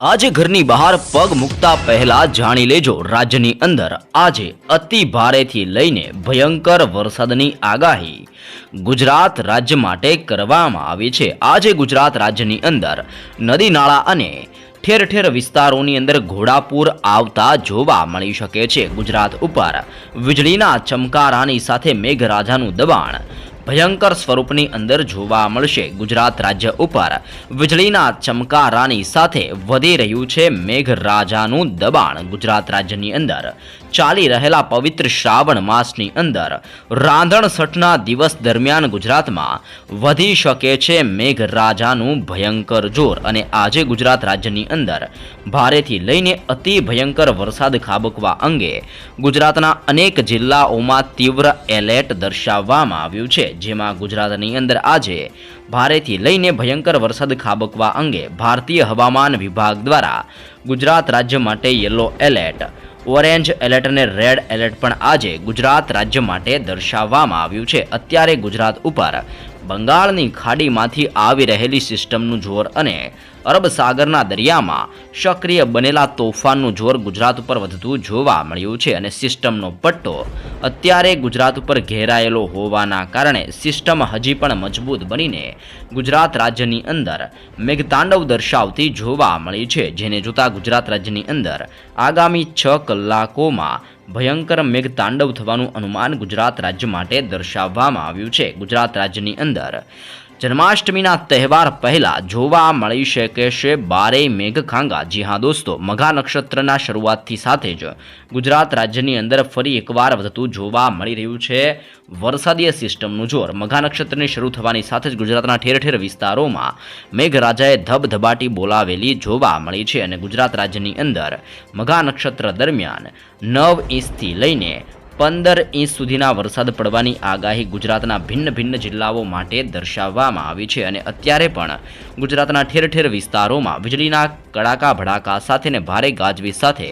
આજે ઘરની બહાર પગ મૂકતા પહેલા જાણી લેજો, રાજ્યની અંદર આજે અતિ ભારેથી લઈને ભયંકર વરસાદની આગાહી. ગુજરાત રાજ્ય માટે કરવામાં આવી છે. આજે ગુજરાત રાજ્યની અંદર નદી, નાળા અને ઠેર ઠેર વિસ્તારોની અંદર ઘોડાપૂર આવતા જોવા મળી શકે છે. ગુજરાત ઉપર વીજળીના ચમકારાની સાથે મેઘરાજાનું દબાણ ભયંકર સ્વરૂપની અંદર જોવા મળશે. ગુજરાત રાજ્ય ઉપર વીજળીના ચમકારાની સાથે વધી રહ્યું છે મેઘરાજાનું દબાણ. ગુજરાત રાજ્યની અંદર ચાલી રહેલા પવિત્ર શ્રાવણ માસની અંદર રાંધણ છઠના દિવસ દરમિયાન ગુજરાતમાં વધી શકે છે મેઘરાજાનું ભયંકર જોર અને આજે ગુજરાત રાજ્યની અંદર ભારેથી લઈને અતિ ભયંકર વરસાદ ખાબકવા અંગે ગુજરાતના અનેક જિલ્લાઓમાં તીવ્ર એલર્ટ દર્શાવવામાં આવ્યું છે. જેમાં ગુજરાતની અંદર આજે ભારેથી લઈને ભયંકર વરસાદ ખાબકવા અંગે ભારતીય હવામાન વિભાગ દ્વારા ગુજરાત રાજ્ય માટે યલો એલર્ટ ઓરેન્જ એલર્ટ અને રેડ એલર્ટ પણ આજે ગુજરાત રાજ્ય માટે દર્શાવવામાં આવ્યું છે. અત્યારે ગુજરાત ઉપર બંગાળની ખાડીમાંથી આવી રહેલી સિસ્ટમનું જોર અને અરબ સાગરના દરિયામાં સક્રિય બનેલા તોફાનનું જોર ગુજરાત ઉપર વધતું જોવા મળ્યું છે અને સિસ્ટમનો પટ્ટો અત્યારે ગુજરાત ઉપર ઘેરાયેલો હોવાના કારણે સિસ્ટમ હજી પણ મજબૂત બનીને ગુજરાત રાજ્યની અંદર મેઘતાંડવ દર્શાવતી જોવા મળી છે, જેને જોતા ગુજરાત રાજ્યની અંદર આગામી છ કલાકોમાં ભયંકર મેઘ તાંડવ થવાનું અનુમાન ગુજરાત રાજ્ય માટે દર્શાવવામાં આવ્યું છે. ગુજરાત રાજ્યની અંદર જન્માષ્ટમીના તહેવાર પહેલા જોવા મળી શકે છે બારે મેઘખાંગા. જી હા દોસ્તો, મઘા નક્ષત્રના શરૂઆતથી સાથે જ ગુજરાત રાજ્યની અંદર ફરી એકવાર વધતું જોવા મળી રહ્યું છે. વરસાદીય સિસ્ટમનું જોર, મઘા નક્ષત્રની શરૂ થવાની સાથે જ ગુજરાતના ઠેર ઠેર વિસ્તારોમાં મેઘરાજાએ ધબધબાટી બોલાવેલી જોવા મળી છે અને ગુજરાત રાજ્યની અંદર મઘા નક્ષત્ર દરમિયાન નવ ઇંચથી લઈને પંદર ઇંચ સુધીના વરસાદ પડવાની આગાહી ગુજરાતના ભિન્ન ભિન્ન જિલ્લાઓ માટે દર્શાવવામાં આવી છે અને અત્યારે પણ ગુજરાતના ઠેર ઠેર વિસ્તારોમાં વીજળીના કડાકા ભડાકા સાથે અને ભારે ગાજવીજ સાથે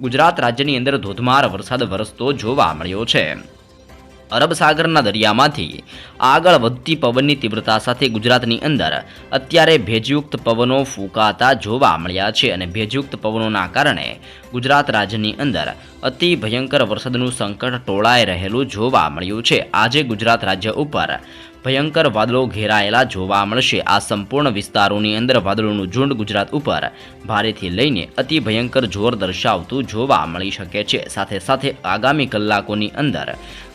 ગુજરાત રાજ્યની અંદર ધોધમાર વરસાદ વરસતો જોવા મળ્યો છે. અરબ સાગરના દરિયામાંથી આગળ વધતી પવનની તીવ્રતા સાથે ગુજરાતની અંદર અત્યારે ભેજયુક્ત પવનો ફૂંકાતા જોવા મળ્યા છે અને ભેજયુક્ત પવનોના કારણે ગુજરાત રાજ્યની અંદર અતિ ભયંકર વરસાદનું સંકટ ટોળાઈ રહેલું જોવા મળ્યું છે. આજે ગુજરાત રાજ્ય ઉપર ભયંકર વાદળો ઘેરાયેલા જોવા મળશે. આ સંપૂર્ણ વિસ્તારોની અંદર વાદળોનું ઝુંડ ગુજરાત ઉપર ભારેથી લઈને અતિ ભયંકર જોર દર્શાવતું જોવા મળી શકે છે. સાથે સાથે આગામી કલાકોની અંદર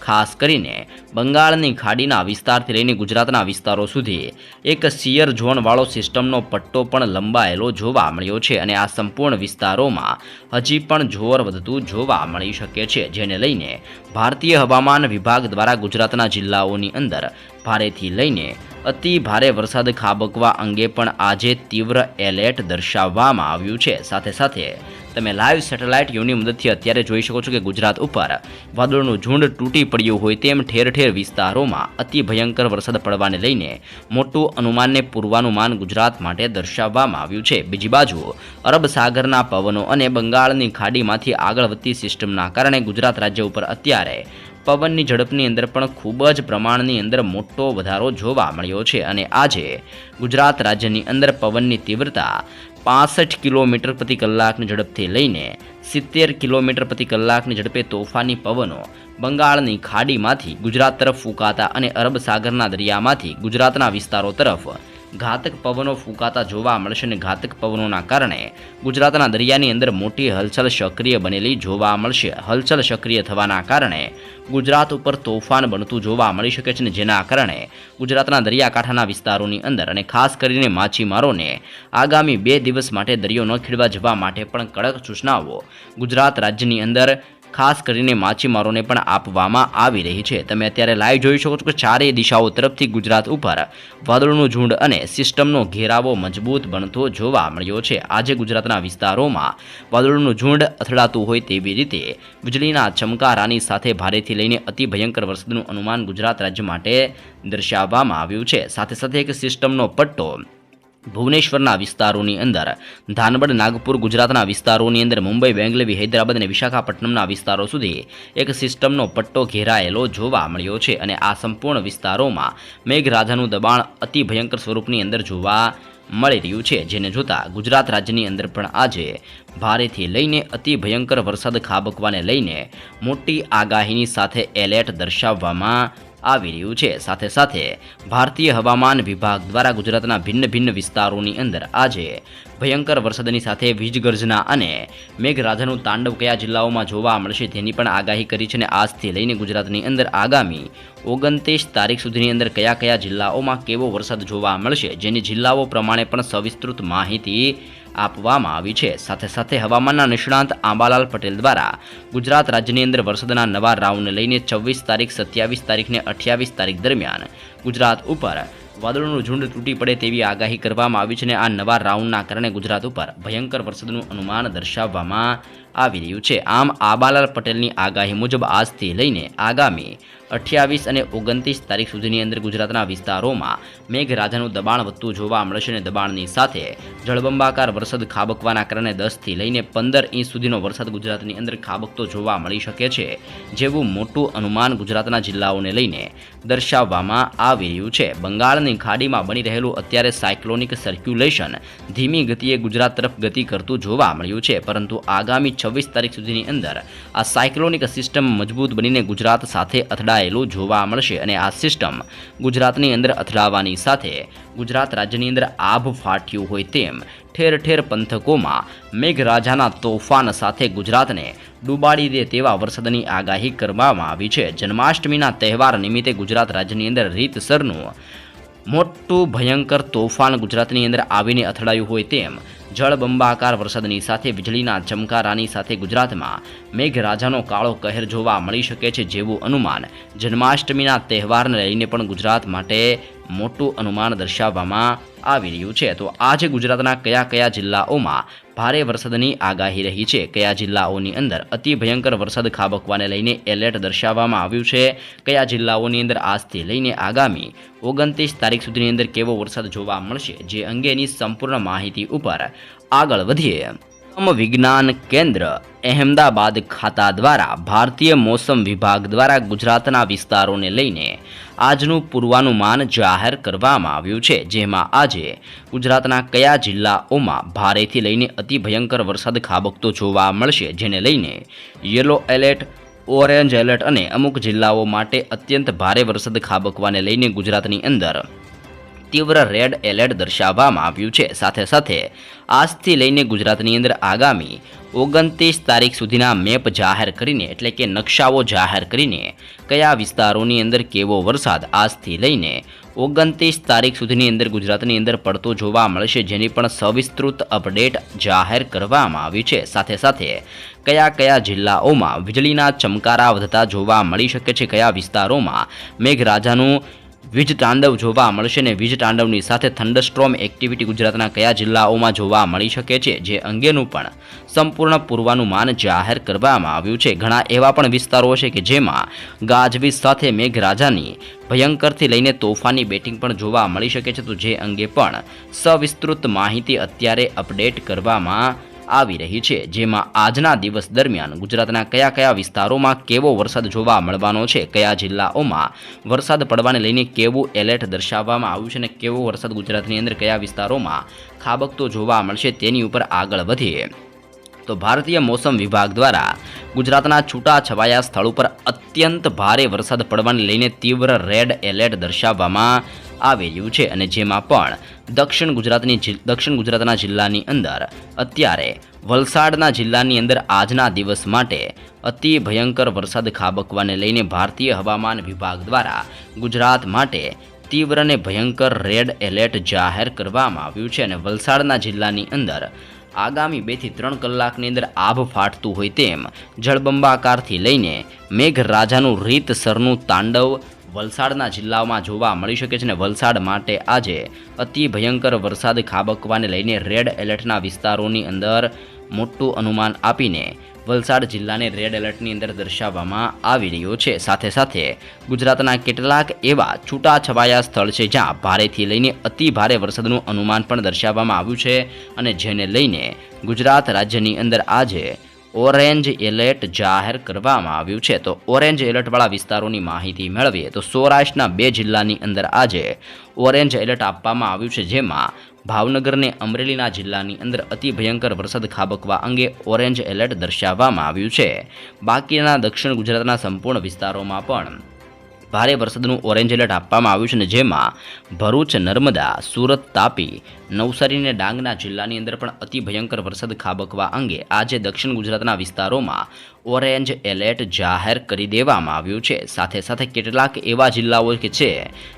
ખાસ કરીને બંગાળની ખાડીના વિસ્તારથી લઈને ગુજરાતના વિસ્તારો સુધી એક સિયર ઝોનવાળો સિસ્ટમનો પટ્ટો પણ લંબાયેલો જોવા મળ્યો છે અને આ સંપૂર્ણ વિસ્તારોમાં હજી પણ જોર વધતું જોવા મળી શકે છે, જેને લઈને ભારતીય હવામાન વિભાગ દ્વારા ગુજરાતના જિલ્લાઓની અંદર ભારેથી લઈને અતિ ભારે વરસાદ ખાબકવા અંગે પણ આજે તીવ્ર એલર્ટ દર્શાવવામાં આવ્યું છે. સાથે સાથે તમે લાઈવ સેટેલાઇટ યુની મદદથી અત્યારે જોઈ શકો છો કે ગુજરાત ઉપર વાદળોનું ઝુંડ તૂટી પડ્યું હોય તેમ ઠેર ઠેર વિસ્તારોમાં અતિ ભયંકર વરસાદ પડવાને લઈને મોટું અનુમાનને પૂર્વાનુમાન ગુજરાત માટે દર્શાવવામાં આવ્યું છે. બીજી બાજુ અરબ સાગરના પવનો અને બંગાળની ખાડીમાંથી આગળ વધતી સિસ્ટમના કારણે ગુજરાત રાજ્ય ઉપર અત્યારે પવનની ઝડપની અંદર પણ ખૂબ જ પ્રમાણની અંદર મોટો વધારો જોવા મળ્યો છે અને આજે ગુજરાત રાજ્યની અંદર પવનની તીવ્રતા પાસઠ કિલોમીટર પ્રતિ કલાકની ઝડપથી લઈને સિત્તેર કિલોમીટર પ્રતિ કલાકની ઝડપે તોફાની પવનો બંગાળની ખાડીમાંથી ગુજરાત તરફ ફૂંકાતા અને અરબ સાગરના દરિયામાંથી ગુજરાતના વિસ્તારો તરફ ઘાતક પવનો ફૂંકાતા જોવા મળશે અને ઘાતક પવનોના કારણે ગુજરાતના દરિયાની અંદર મોટી હલચલ સક્રિય બનેલી જોવા મળશે. હલચલ સક્રિય થવાના કારણે ગુજરાત ઉપર તોફાન બનતું જોવા મળી શકે છે અને જેના કારણે ગુજરાતના દરિયાકાંઠાના વિસ્તારોની અંદર અને ખાસ કરીને માછીમારોને આગામી બે દિવસ માટે દરિયો ન ખેડવા જવા માટે પણ કડક સૂચનાઓ ગુજરાત રાજ્યની અંદર ખાસ કરીને માછીમારોને પણ આપવામાં આવી રહી છે. તમે અત્યારે લાઈવ જોઈ શકો છો કે ચારેય દિશાઓ તરફથી ગુજરાત ઉપર વાદળોનું ઝુંડ અને સિસ્ટમનો ઘેરાવો મજબૂત બનતો જોવા મળ્યો છે. આજે ગુજરાતના વિસ્તારોમાં વાદળોનું ઝુંડ અથડાતું હોય તેવી રીતે વીજળીના ચમકારાની સાથે ભારેથી લઈને અતિ ભયંકર વરસાદનું અનુમાન ગુજરાત રાજ્ય માટે દર્શાવવામાં આવ્યું છે. સાથે સાથે એક સિસ્ટમનો પટ્ટો ભુવનેશ્વરના વિસ્તારોની અંદર. ધાનબડ, નાગપુર, ગુજરાતના વિસ્તારોની અંદર મુંબઈ, બેંગલવી, હૈદરાબાદ અને વિશાખાપટ્ટનમના વિસ્તારો સુધી એક સિસ્ટમનો પટ્ટો ઘેરાયેલો જોવા મળ્યો છે અને આ સંપૂર્ણ વિસ્તારોમાં મેઘરાજાનું દબાણ અતિ ભયંકર સ્વરૂપની અંદર જોવા મળી રહ્યું છે. જેને જોતા ગુજરાત રાજ્યની અંદર પણ આજે ભારેથી લઈને અતિ ભયંકર વરસાદ ખાબકવાને લઈને મોટી આગાહીની સાથે એલર્ટ દર્શાવવામાં આવી રહ્યું છે. સાથે સાથે ભારતીય હવામાન વિભાગ દ્વારા ગુજરાતના ભિન્ન ભિન્ન વિસ્તારોની અંદર આજે ભયંકર વરસાદની સાથે વીજગર્જના અને મેઘરાજાનું તાંડવ કયા જિલ્લાઓમાં જોવા મળશે તેની પણ આગાહી કરી છે અને આજથી લઈને ગુજરાતની અંદર આગામી ઓગણત્રીસ તારીખ સુધીની અંદર કયા કયા જિલ્લાઓમાં કેવો વરસાદ જોવા મળશે જેની જિલ્લાઓ પ્રમાણે પણ સવિસ્તૃત માહિતી આપવામાં આવી છે. સાથે સાથે હવામાનના નિષ્ણાંત આંબાલાલ પટેલ દ્વારા ગુજરાત રાજ્યની અંદર વરસાદના નવા રાઉન્ડને લઈને છવ્વીસ તારીખ, સત્યાવીસ તારીખને અઠ્યાવીસ તારીખ દરમિયાન ગુજરાત ઉપર વાદળોનું ઝુંડ તૂટી પડે તેવી આગાહી કરવામાં આવી છે અને આ નવા રાઉન્ડના કારણે ગુજરાત ઉપર ભયંકર વરસાદનું અનુમાન દર્શાવવામાં આવી રહ્યું છે. આમ આબાલાલ પટેલની આગાહી મુજબ આજથી લઈને આગામી અઠ્યાવીસ અને ઓગણત્રીસ તારીખ સુધીની અંદર ગુજરાતના વિસ્તારોમાં મેઘરાજાનું દબાણ વધતું જોવા મળશે અને દબાણની સાથે જળબંબાકાર વરસાદ ખાબકવાના કારણે દસથી લઈને પંદર ઇંચ સુધીનો વરસાદ ગુજરાતની અંદર ખાબકતો જોવા મળી શકે છે. જેવું મોટું અનુમાન ગુજરાતના જિલ્લાઓને લઈને દર્શાવવામાં આવી રહ્યું છે. બંગાળની ખાડીમાં બની રહેલું અત્યારે સાયક્લોનિક સર્ક્યુલેશન ધીમી ગતિએ ગુજરાત તરફ ગતિ કરતું જોવા મળ્યું છે. પરંતુ આગામી છવ્વીસ તારીખ સુધીની અંદર આ સાયક્લોનિક સિસ્ટમ મજબૂત બનીને ગુજરાત સાથે અથડાયેલું જોવા મળશે અને આ સિસ્ટમ ગુજરાતની અંદર અથડાવાની સાથે ગુજરાત રાજ્યની અંદર આભ ફાટ્યું હોય તેમ ઠેર ઠેર પંથકોમાં મેઘરાજાના તોફાન સાથે ગુજરાતને ડૂબાડી દે તેવા વરસાદની આગાહી કરવામાં આવી છે. જન્માષ્ટમીના તહેવાર નિમિત્તે ગુજરાત રાજ્યની અંદર રીતસરનું મોટું ભયંકર તોફાન ગુજરાતની અંદર આવીને અથડાયું હોય તેમ જળબંબાકાર વરસાદની સાથે, વીજળીના ચમકારાની સાથે ગુજરાતમાં મેઘરાજાનો કાળો કહેર જોવા મળી શકે છે જેવું અનુમાન જન્માષ્ટમીના તહેવારને લઈને પણ ગુજરાત માટે મોટું અનુમાન દર્શાવવામાં આવી રહ્યું છે. તો આજે ગુજરાતના કયા કયા જિલ્લાઓમાં ભારે વરસાદની આગાહી રહી છે? કયા જિલ્લાઓની અંદર અતિ ભયંકર વરસાદ ખાબકવાને લઈને એલર્ટ દર્શાવવામાં આવ્યું છે? કયા જિલ્લાઓની અંદર આજથી લઈને આગામી ઓગણત્રીસ તારીખ સુધીની અંદર કેવો વરસાદ જોવા મળશે? જે અંગેની સંપૂર્ણ માહિતી ઉપર આગળ વધીએ. વિજ્ઞાન કેન્દ્ર, અહેમદાબાદ ખાતા દ્વારા ભારતીય મોસમ વિભાગ દ્વારા ગુજરાતના વિસ્તારોને લઈને આજનું પૂર્વાનુમાન જાહેર કરવામાં આવ્યું છે, જેમાં આજે ગુજરાતના કયા જિલ્લાઓમાં ભારેથી લઈને અતિ ભયંકર વરસાદ ખાબકતો જોવા મળશે, જેને લઈને યલો એલર્ટ, ઓરેન્જ એલર્ટ અને અમુક જિલ્લાઓ માટે અત્યંત ભારે વરસાદ ખાબકવાને લઈને ગુજરાતની અંદર તીવ્ર રેડ એલર્ટ દર્શાવવામાં આવ્યું છે. સાથે સાથે આજથી લઈને ગુજરાતની અંદર આગામી ઓગણત્રીસ તારીખ સુધીના મેપ જાહેર કરીને, એટલે કે નકશાઓ જાહેર કરીને, કયા વિસ્તારોની અંદર કેવો વરસાદ આજથી લઈને ઓગણત્રીસ તારીખ સુધીની અંદર ગુજરાતની અંદર પડતો જોવા મળશે, જેની પણ સવિસ્તૃત અપડેટ જાહેર કરવામાં આવી છે. સાથે સાથે કયા કયા જિલ્લાઓમાં વીજળીના ચમકારા વધતા જોવા મળી શકે છે? કયા વિસ્તારોમાં મેઘરાજાનું વીજ તાંડવ જોવા મળશે ને વીજ તાંડવની સાથે થંડરસ્ટ્રોમ એક્ટિવિટી ગુજરાતના કયા જિલ્લાઓમાં જોવા મળી શકે છે જે અંગેનું પણ સંપૂર્ણ પૂર્વાનુમાન જાહેર કરવામાં આવ્યું છે. ઘણા એવા પણ વિસ્તારો છે કે જેમાં ગાજવીજ સાથે મેઘરાજાની ભયંકરથી લઈને તોફાની બેટિંગ પણ જોવા મળી શકે છે. તો જે અંગે પણ સવિસ્તૃત માહિતી અત્યારે અપડેટ કરવામાં આવી રહી છે. જેમાં આજના દિવસ દરમિયાન ગુજરાતના કયા કયા વિસ્તારોમાં કેવો વરસાદ જોવા મળવાનો છે, કયા જિલ્લાઓમાં વરસાદ પડવાને લઈને કેવું એલર્ટ દર્શાવવામાં આવ્યું છે અને કેવો વરસાદ ગુજરાતની અંદર કયા વિસ્તારોમાં ખાબકતો જોવા મળશે તેની ઉપર આગળ વધીએ. તો ભારતીય મોસમ વિભાગ દ્વારા ગુજરાતના છૂટા છવાયા સ્થળ ઉપર અત્યંત ભારે વરસાદ પડવાને લઈને તીવ્ર રેડ એલર્ટ દર્શાવવામાં આવેલું છે અને જેમાં પણ દક્ષિણ ગુજરાતની દક્ષિણ ગુજરાતના જિલ્લાની અંદર અત્યારે વલસાડના જિલ્લાની અંદર આજના દિવસ માટે અતિ ભયંકર વરસાદ ખાબકવાને લઈને ભારતીય હવામાન વિભાગ દ્વારા ગુજરાત માટે તીવ્ર અને ભયંકર રેડ એલર્ટ જાહેર કરવામાં આવ્યું છે અને વલસાડના જિલ્લાની અંદર આગામી બેથી ત્રણ કલાકની અંદર આભ ફાટતું હોય તેમ જળબંબાકારથી લઈને મેઘરાજાનું રીતસરનું તાંડવ વલસાડના જિલ્લામાં જોવા મળી શકે છે અને વલસાડ માટે આજે અતિ ભયંકર વરસાદ ખાબકવાને લઈને રેડ એલર્ટના વિસ્તારોની અંદર મોટું અનુમાન આપીને વલસાડ જિલ્લાને રેડ એલર્ટની અંદર દર્શાવવામાં આવી રહ્યો છે. સાથે સાથે ગુજરાતના કેટલાક એવા છૂટાછવાયા સ્થળ છે જ્યાં ભારેથી લઈને અતિ ભારે વરસાદનું અનુમાન પણ દર્શાવવામાં આવ્યું છે અને જેને લઈને ગુજરાત રાજ્યની અંદર આજે ઓરેન્જ એલર્ટ જાહેર કરવામાં આવ્યું છે. તો ઓરેન્જ એલર્ટવાળા વિસ્તારોની માહિતી મેળવીએ તો સૌરાષ્ટ્રના બે જિલ્લાની અંદર આજે ઓરેન્જ એલર્ટ આપવામાં આવ્યું છે, જેમાં ભાવનગર અને અમરેલીના જિલ્લાની અંદર અતિ ભયંકર વરસાદ ખાબકવા અંગે ઓરેન્જ એલર્ટ દર્શાવવામાં આવ્યું છે. બાકીના દક્ષિણ ગુજરાતના સંપૂર્ણ વિસ્તારોમાં પણ ભારે વરસાદનું ઓરેન્જ એલર્ટ આપવામાં આવ્યું છે અને જેમાં ભરૂચ, નર્મદા, સુરત તાપી, નવસારી અને ડાંગના જિલ્લાની અંદર પણ અતિ ભયંકર વરસાદ ખાબકવા અંગે આજે દક્ષિણ ગુજરાતના વિસ્તારોમાં ઓરેન્જ એલર્ટ જાહેર કરી દેવામાં આવ્યું છે. સાથે સાથે કેટલાક એવા જિલ્લાઓ કે છે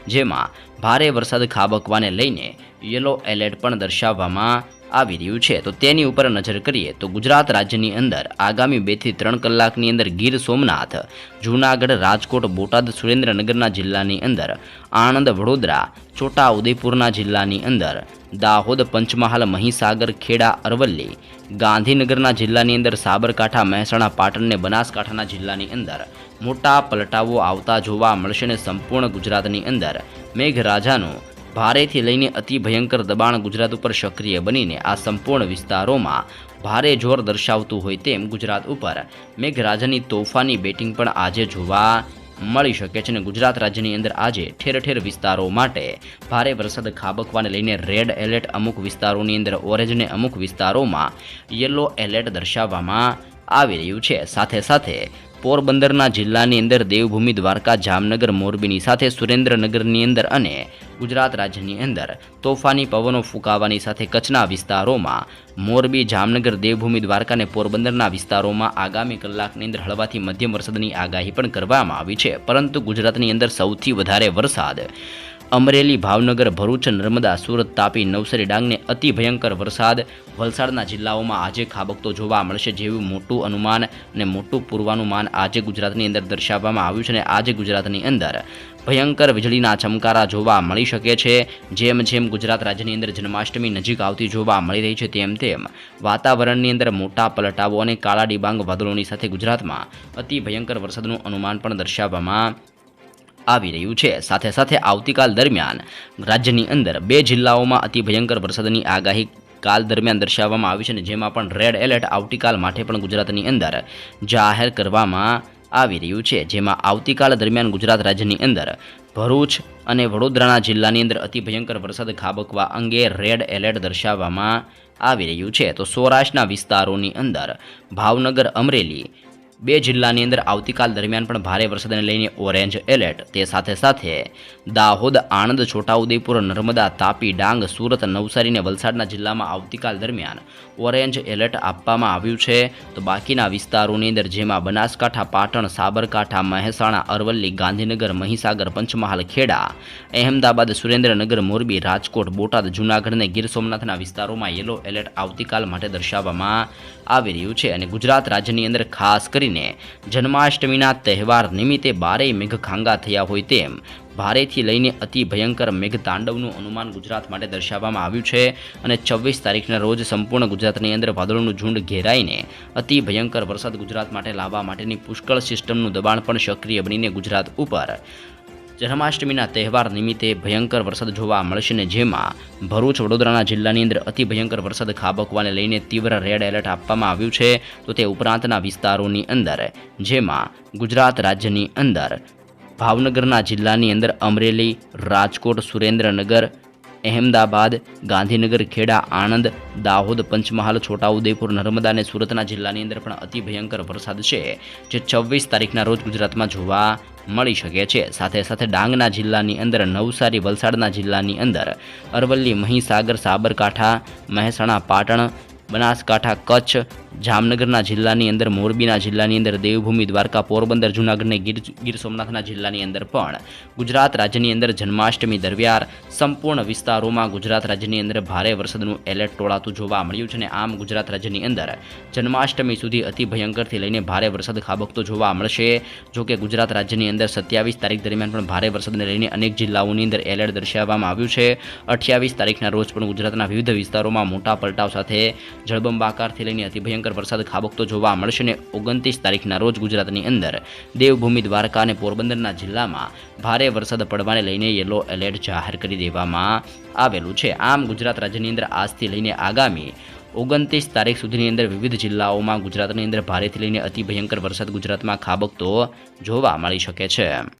જેમાં ભારે વરસાદ ખાબકવાને લઈને યલો એલર્ટ પણ દર્શાવવામાં આવી રહ્યું છે. તો તેની ઉપર નજર કરીએ તો ગુજરાત રાજ્યની અંદર આગામી બેથી ત્રણ કલાકની અંદર ગીર સોમનાથ, જૂનાગઢ, રાજકોટ, બોટાદ, સુરેન્દ્રનગરના જિલ્લાની અંદર, આણંદ, વડોદરા છોટા ઉદેપુરના જિલ્લાની અંદર, દાહોદ, પંચમહાલ, મહીસાગર, ખેડા, અરવલ્લી, ગાંધીનગરના જિલ્લાની અંદર, સાબરકાંઠા, મહેસાણા, પાટણ અને બનાસકાંઠાના જિલ્લાની અંદર મોટા પલટાવો આવતા જોવા મળશે અને સંપૂર્ણ ગુજરાતની અંદર મેઘરાજાનું ભારેથી લઈને અતિ ભયંકર દબાણ ગુજરાત ઉપર સક્રિય બનીને આ સંપૂર્ણ વિસ્તારોમાં ભારે જોર દર્શાવતું હોય તેમ ગુજરાત ઉપર મેઘરાજાની તોફાની બેટિંગ પણ આજે જોવા મળી શકે છે અને ગુજરાત રાજ્યની અંદર આજે ઠેર ઠેર વિસ્તારો માટે ભારે વરસાદ ખાબકવાને લઈને રેડ એલર્ટ અમુક વિસ્તારોની અંદર, ઓરેન્જ અને અમુક વિસ્તારોમાં યલો એલર્ટ દર્શાવવામાં આવી રહ્યું છે. સાથે સાથે પોરબંદરના જિલ્લાની અંદર દેવભૂમિ, દ્વારકા, જામનગર, મોરબીની સાથે સુરેન્દ્રનગરની અંદર અને ગુજરાત રાજ્યની અંદર તોફાની પવનો ફૂંકાવાની સાથે કચ્છના વિસ્તારોમાં મોરબી, જામનગર, દેવભૂમિ, દ્વારકા અને પોરબંદરના વિસ્તારોમાં આગામી કલાકની અંદર હળવાથી મધ્યમ વરસાદની આગાહી પણ કરવામાં આવી છે. પરંતુ ગુજરાતની અંદર સૌથી વધારે વરસાદ અમરેલી ભાવનગર, ભરૂચ, નર્મદા, સુરત તાપી, નવસારી, ડાંગને અતિ ભયંકર વરસાદ. વલસાડના જિલ્લાઓમાં આજે ખાબકતો જોવા મળશે જેવું મોટું અનુમાન અને મોટું પૂર્વાનુમાન આજે ગુજરાતની અંદર દર્શાવવામાં આવ્યું છે અને આજે ગુજરાતની અંદર ભયંકર વીજળીના ચમકારા જોવા મળી શકે છે. જેમ જેમ ગુજરાત રાજ્યની અંદર જન્માષ્ટમી નજીક આવતી જોવા મળી રહી છે, તેમ તેમ વાતાવરણની અંદર મોટા પલટાવો અને કાળા ડિબાંગ વાદળોની સાથે ગુજરાતમાં અતિ ભયંકર વરસાદનું અનુમાન પણ દર્શાવવામાં આવી રહ્યું છે. સાથે સાથે આવતીકાલ દરમિયાન રાજ્યની અંદર બે જિલ્લાઓમાં અતિ ભયંકર વરસાદની આગાહી કાલ દરમિયાન દર્શાવવામાં આવી છે અને જેમાં પણ રેડ એલર્ટ આવતીકાલ માટે પણ ગુજરાતની અંદર જાહેર કરવામાં આવી રહ્યું છે. જેમાં આવતીકાલ દરમિયાન ગુજરાત રાજ્યની અંદર ભરૂચ અને વડોદરાના જિલ્લાની અંદર અતિ ભયંકર વરસાદ ખાબકવા અંગે રેડ એલર્ટ દર્શાવવામાં આવી રહ્યું છે. તો સૌરાષ્ટ્રના વિસ્તારોની અંદર ભાવનગર અમરેલી બે જિલ્લાની અંદર આવતીકાલ દરમિયાન પણ ભારે વરસાદને લઈને ઓરેન્જ એલર્ટ. તે સાથે સાથે દાહોદ, આણંદ, છોટાઉદેપુર, નર્મદા, તાપી, ડાંગ, સુરત, નવસારી અને વલસાડના જિલ્લામાં આવતીકાલ દરમિયાન ઓરેન્જ એલર્ટ આપવામાં આવ્યું છે. તો બાકીના વિસ્તારોની અંદર જેમાં બનાસકાંઠા, પાટણ, સાબરકાંઠા, મહેસાણા, અરવલ્લી, ગાંધીનગર, મહીસાગર, પંચમહાલ, ખેડા, અહેમદાબાદ, સુરેન્દ્રનગર, મોરબી, રાજકોટ, બોટાદ, જૂનાગઢ અને ગીર સોમનાથના વિસ્તારોમાં યલો એલર્ટ આવતીકાલ માટે દર્શાવવામાં આવી રહ્યું છે. અને ગુજરાત રાજ્યની અંદર ખાસ કરીને જન્માષ્ટમીના તહેવાર નિમિત્તે બારેય મેઘખાંગા થયા હોય તેમ ભારેથી લઈને અતિ ભયંકર મેઘતાંડવનું અનુમાન ગુજરાત માટે દર્શાવવામાં આવ્યું છે અને છવ્વીસ તારીખના રોજ સંપૂર્ણ ગુજરાતની અંદર વાદળોનું ઝુંડ ઘેરાઈને અતિ ભયંકર વરસાદ ગુજરાત માટે લાવવા માટેની પુષ્કળ સિસ્ટમનું દબાણ પણ સક્રિય બનીને ગુજરાત ઉપર જન્માષ્ટમીના તહેવાર નિમિત્તે ભયંકર વરસાદ જોવા મળશે ને જેમાં ભરૂચ વડોદરાના જિલ્લાની અંદર અતિ ભયંકર વરસાદ ખાબકવાને લઈને તીવ્ર રેડ એલર્ટ આપવામાં આવ્યું છે. તો તે ઉપરાંતના વિસ્તારોની અંદર, જેમાં ગુજરાત રાજ્યની અંદર, ભાવનગરના જિલ્લાની અંદર અમરેલી, રાજકોટ, સુરેન્દ્રનગર અહેમદાબાદ, ગાંધીનગર, ખેડા, આણંદ, દાહોદ, પંચમહાલ, છોટાઉદેપુર, નર્મદા અને સુરતના જિલ્લાની અંદર પણ અતિ ભયંકર વરસાદ છે, જે છવ્વીસ તારીખના રોજ ગુજરાતમાં જોવા મળી શકે છે. સાથે સાથે ડાંગના જિલ્લાની અંદર, નવસારી, વલસાડના જિલ્લાની અંદર, અરવલ્લી, મહીસાગર, સાબરકાંઠા, મહેસાણા, પાટણ, બનાસકાંઠા, કચ્છ જામનગરના જિલ્લાની અંદર, મોરબીના જિલ્લાની અંદર, દેવભૂમિ, દ્વારકા, પોરબંદર જૂનાગઢ અને ગીર ગીર સોમનાથના જિલ્લાની અંદર પણ ગુજરાત રાજ્યની અંદર જન્માષ્ટમી દરમિયાન સંપૂર્ણ વિસ્તારોમાં ગુજરાત રાજ્યની અંદર ભારે વરસાદનું એલર્ટ ટોળાતું જોવા મળ્યું છે અને આમ ગુજરાત રાજ્યની અંદર જન્માષ્ટમી સુધી અતિ ભયંકરથી લઈને ભારે વરસાદ ખાબકતો જોવા મળશે. જો કે ગુજરાત રાજ્યની અંદર સત્યાવીસ તારીખ દરમિયાન પણ ભારે વરસાદને લઈને અનેક જિલ્લાઓની અંદર એલર્ટ દર્શાવવામાં આવ્યું છે. અઠ્યાવીસ તારીખના રોજ પણ ગુજરાતના વિવિધ વિસ્તારોમાં મોટા પલટાવ સાથે જળબંબાકારથી લઈને અતિ ભયંકર વરસાદ ખાબકતો જોવા મળશે અને ઓગણત્રીસ તારીખના રોજ ગુજરાતની અંદર દેવભૂમિ દ્વારકા અને પોરબંદરના જિલ્લામાં ભારે વરસાદ પડવાને લઈને યલો એલર્ટ જાહેર કરી દેવામાં આવેલું છે. આમ ગુજરાત રાજ્યની અંદર આજથી લઈને આગામી ઓગણત્રીસ તારીખ સુધીની અંદર વિવિધ જિલ્લાઓમાં ગુજરાતની અંદર ભારેથી લઈને અતિ ભયંકર વરસાદ ગુજરાતમાં ખાબકતો જોવા મળી શકે છે.